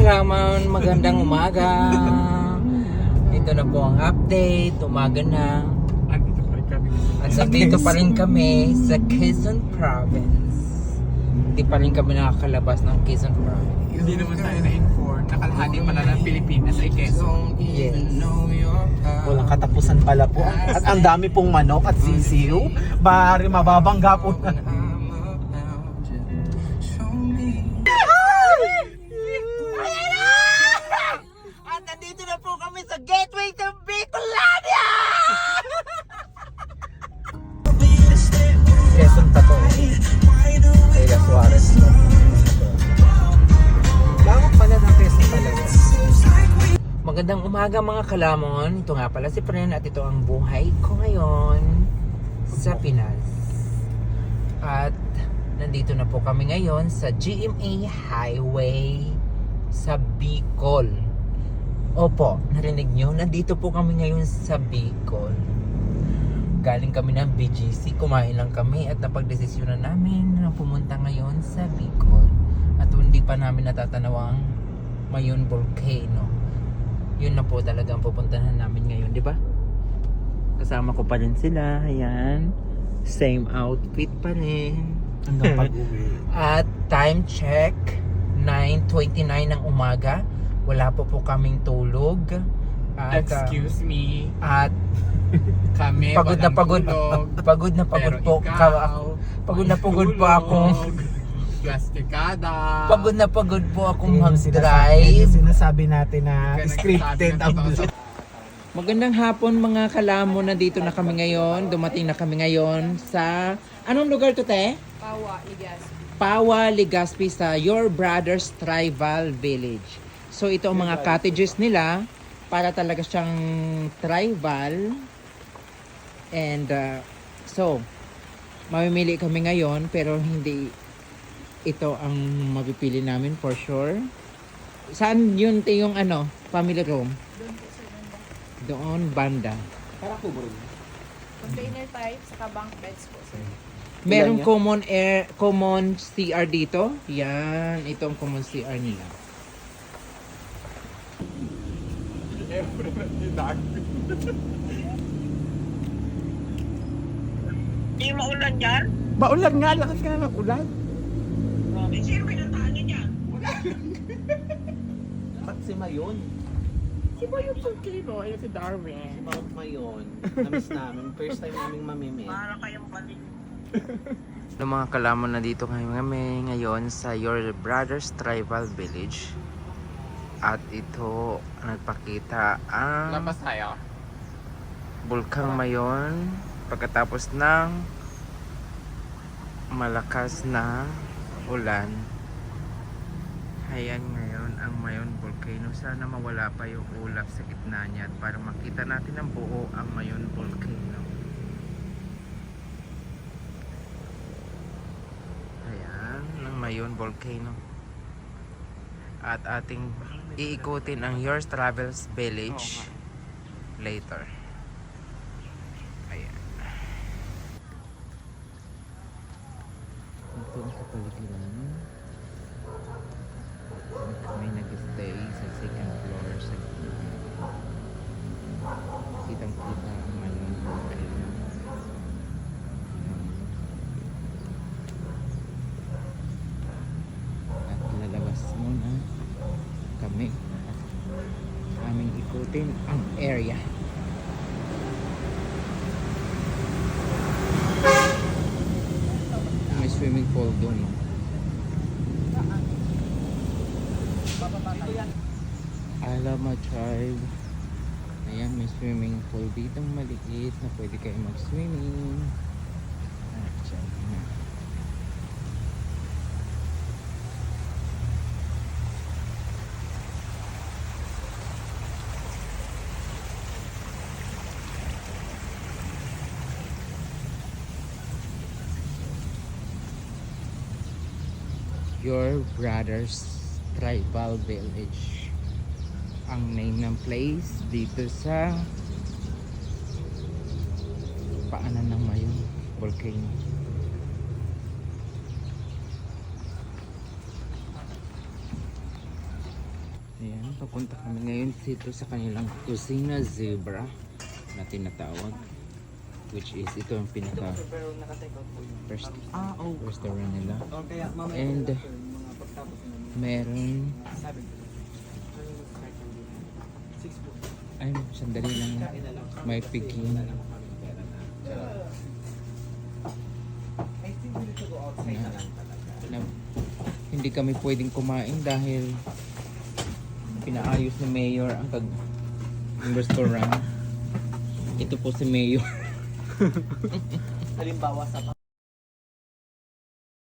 kalaman, magandang umaga. Ito na po ang update, umaga na. At nandito pa rin kami sa Quezon Province. Hindi pa rin kami nakakalabas ng Quezon Province. Hindi naman tayo na-inform. Nakalahati pala ng Pilipinas ay Quezon. Yes. Walang katapusan pala po. At ang dami pong manok at sisiw. Bari mababangga po na. Magandang umaga mga kalamon. Ito nga pala si Pren at ito ang buhay ko ngayon sa Pinas. At nandito na po kami ngayon sa GMA Highway sa Bicol. Opo, narinig nyo? Nandito po kami ngayon sa Bicol. Galing kami ng BGC, kumain lang kami at napagdesisyonan namin na pumunta ngayon sa Bicol. At hindi pa namin natatanaw ang Mayon Volcano yun na po talaga ang pupuntahan namin ngayon, di ba? Kasama ko pa rin sila, ayan. Same outfit pa rin. Hanggang pag-uwi. At time check, 9.29 ng umaga. Wala po po kaming tulog. At, Excuse me. at Kami pagod na pagod. tulog. Pagod na pagod po. ikaw, ka- pagod na pagod po tulog. Akong Plastikada. pagod na pagod po akong mag-drive. sinasabi natin na scripted ang. Magandang hapon mga kalamo, nandito na kami ngayon. Dumating na kami ngayon sa... Anong lugar to, te? Pawa, Ligas. Pawa, Legazpi sa Your Brothers Tribal Village. So ito ang mga cottages nila para talaga siyang tribal. And uh, so, mamimili kami ngayon pero hindi ito ang mapipili namin for sure. Saan yun te yung ano, family room? Doon po sa ganda. Doon, banda. Container type, saka bunk beds po sir. Merong yan? common air, common CR dito. Yan, ito ang common CR nila. Hindi maulan dyan? Maulan nga, lakas ka na ng ulan. Eh, sino may natangin dyan? Ba't si Mayon? Si Mayon Volcano. Ayun si Darwin. Mount Mayon. Namiss namin. First time namin mamimit. Para kayong balik. No, mga kalamon na dito ngayon kami ngayon sa Your Brothers Tribal Village. At ito nagpakita ang Labas tayo. Bulkang Mayon pagkatapos ng malakas na ulan. Ayan ngayon ang Mayon Volcano. Sana mawala pa yung ulap sa gitna niya at para makita natin ang buo ang Mayon Volcano. Ayan, ang Mayon Volcano. At ating iikutin ang Yours Travels Village later. Ayan. Ito ang kapaligiran. Saan kami nag-stay sa second floor sa kitang kita ang Mayon Volcano. At lalabas muna kami at ikutin ang area. May swimming pool doon. no? Alama Tribe. Ayan, may swimming pool dito maliit na pwede kayo mag-swimming. At dyan na. Your Brothers Tribal Village. Ang name ng place dito sa paanan ng Mayon Volcano. Papunta kami ngayon dito sa kanilang Kusina Zebra na tinatawag. Which is ito ang pinaka first Ah, oh. restaurant nila. And meron sabi ko. Six po. ay sandali lang may outside na na hindi kami pwedeng kumain dahil pinaayos ni Mayor ang kag ang restaurant. Ito po si Mayor. Halimbawa sa